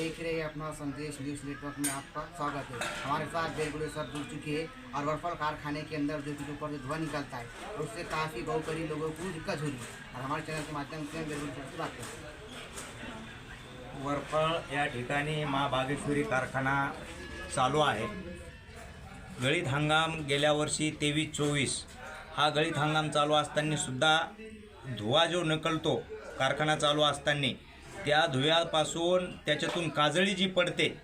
देख रहे हैं अपना संदेश न्यूज नेटवर्क में आपका स्वागत है। हमारे साथ बेलगुड़े सर जुड़ चुके हैं और वर्फल कारखाने के अंदर जो चीज़ों पर जो धुआं निकलता है और उससे काफ़ी बहुत करीब लोगों को दिक्कत हो रही है। और हमारे चैनल के माध्यम से बेलगुड़े सर से बात करते हैं। वरफळ या ठिकाणी महाबागेश्वरी कारखाना चालू आहे. गळीत हंगाम गेल्या वर्षी तेवीस चोवीस. हा गळीत हंगाम चालू असताना सुद्धा धुवा जो निकलतो कारखाना चालू असताना त्या धुव्यापासून त्याच्यातून काजळी जी पडते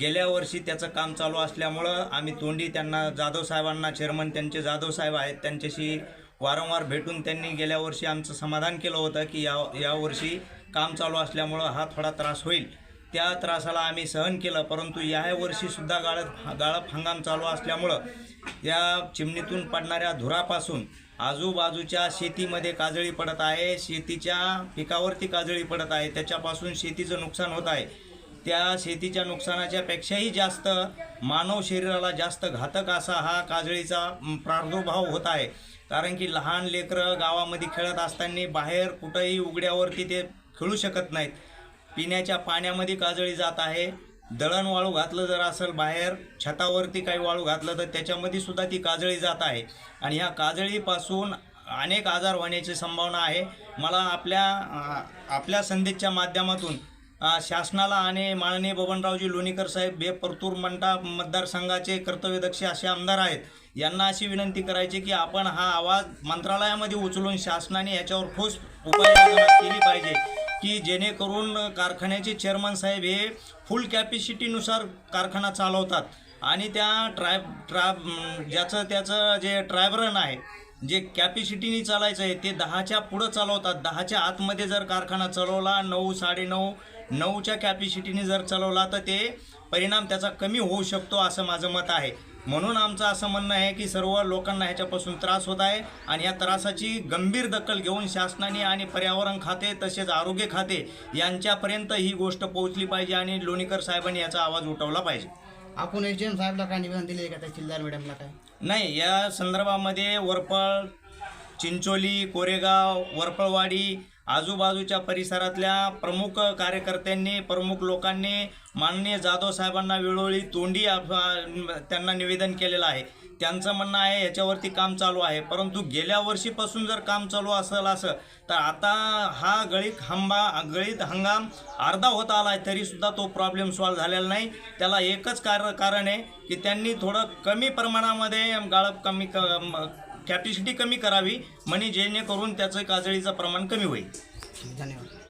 गेल्या वर्षी त्याचं काम चालू असल्यामुळं आम्ही तोंडी त्यांना जाधव साहेबांना चेअरमन त्यांचे जाधव साहेब आहेत त्यांच्याशी वारंवार भेटून त्यांनी गेल्या वर्षी आमचं समाधान केलं होतं की या यावर्षी काम चालू असल्यामुळं हा थोडा त्रास होईल. त्या त्रासाला आम्ही सहन केलं परंतु या वर्षीसुद्धा गाळप गाळप हंगाम चालू असल्यामुळं या चिमणीतून पडणाऱ्या धुरापासून आजूबाजूच्या शेतीमध्ये काजळी पडत आहे. शेतीच्या पिकावरती काजळी पडत आहे. त्याच्यापासून शेतीचं नुकसान होत आहे. त्या शेतीच्या नुकसानाच्या पेक्षाही जास्त मानव शरीराला जास्त घातक असा हा काजळीचा प्रादुर्भाव होत आहे. कारण की लहान लेकरं गावामध्ये खेळत असताना बाहेर कुठंही उघड्यावरती ते खेळू शकत नाहीत. पिण्याच्या पाण्यामध्ये काजळी जात आहे. दळण वाळू घातलं जर असेल बाहेर छतावरती काही वाळू घातलं तर त्याच्यामध्ये सुद्धा ती काजळी जात आहे. आणि ह्या काजळीपासून अनेक आजार होण्याची संभावना आहे. मला आपल्या आपल्या संधीच्या माध्यमातून शासनाला आणि माननीय बबनरावजी लोणीकर साहेब बे परतूर मंडा मतदारसंघाचे कर्तव्यदक्ष असे आमदार आहेत यांना अशी विनंती करायची की आपण हा आवाज मंत्रालयामध्ये उचलून शासनाने याच्यावर ठोस उपाययोजना केली पाहिजे. की जेणेकरून कारखान्याचे चेअरमन साहेब हे फुल कॅपॅसिटीनुसार कारखाना चालवतात. आणि त्या ट्राय ट्रा ज्याचं त्याचं जे ट्रायबरन आहे जे कॅपॅसिटीने चालायचं आहे ते दहाच्या पुढं चालवतात. दहाच्या आतमध्ये जर कारखाना चालवला नऊ साडेनऊ नऊच्या कॅपॅसिटीने जर चालवला तर ते परिणाम त्याचा कमी होऊ शकतो असं माझं मत आहे. म्हणून आमचं असं म्हणणं आहे की सर्व लोकांना ह्याच्यापासून त्रास होत आहे आणि या त्रासाची गंभीर दखल घेऊन शासनाने आणि पर्यावरण खाते तसेच आरोग्य खाते यांच्यापर्यंत ही गोष्ट पोहोचली पाहिजे आणि लोणीकर साहेबांनी याचा आवाज उठवला पाहिजे. आपण एस डी एम साहेबला काय निवेदन दिले का? त्या चिल्दार मॅडमला काय? नाही या संदर्भामध्ये वरपळ चिंचोली कोरेगाव वरपळवाडी आजूबाजूच्या परिसरातल्या प्रमुख कार्यकर्त्यांनी प्रमुख लोकांनी माननीय जाधव साहेबांना वेळोवेळी तोंडी त्यांना निवेदन केलेलं आहे. त्यांचं म्हणणं आहे याच्यावरती काम चालू आहे. परंतु गेल्या वर्षीपासून जर काम चालू असेल असं तर आता हा गळीत हंबा गळीत हंगाम अर्धा होत आला आहे तरीसुद्धा तो प्रॉब्लेम सॉल्व्ह झालेला नाही. त्याला एकच कार कारण आहे की त्यांनी थोडं कमी प्रमाणामध्ये गाळप कमी क कॅपॅसिटी कमी करावी म्हणजे जेणेकरून त्याचं काजळीचं प्रमाण कमी होईल. धन्यवाद.